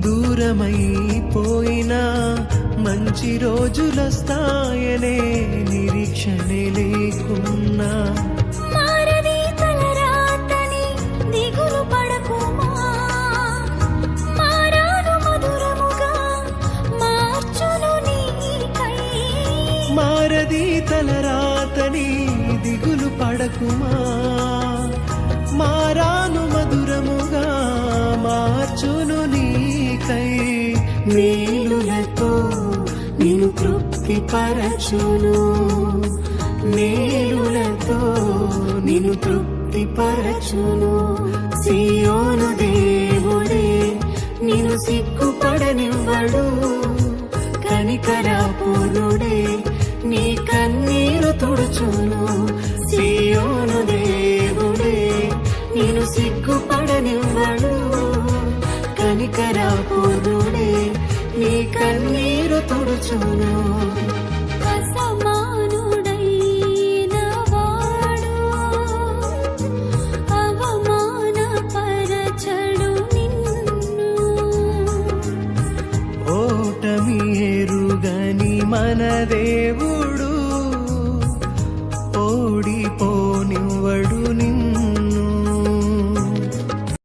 దూరమైపోయినా మంచి రోజులొస్తాయనే నిరీక్షణే లేకున్నా. తలరాతని దిగులు పడకుమా? మారది తలరాతని దిగులు మారాను మేలులతో నిన్ను తృప్తి పరచును మేలులతో నిన్ను తృప్తి పరచును సియోను దేవుడే నిన్ను సిగ్గుపడనివ్వడు. కనికరాపూర్ణుడే నీ కన్నీరు తుడుచును. సియోను దేవుడే నేను సిగ్గుపడనివ్వడు. కనికరాపూర్ణుడే నీ కన్నీరు తుడుచును. మన దేవుడు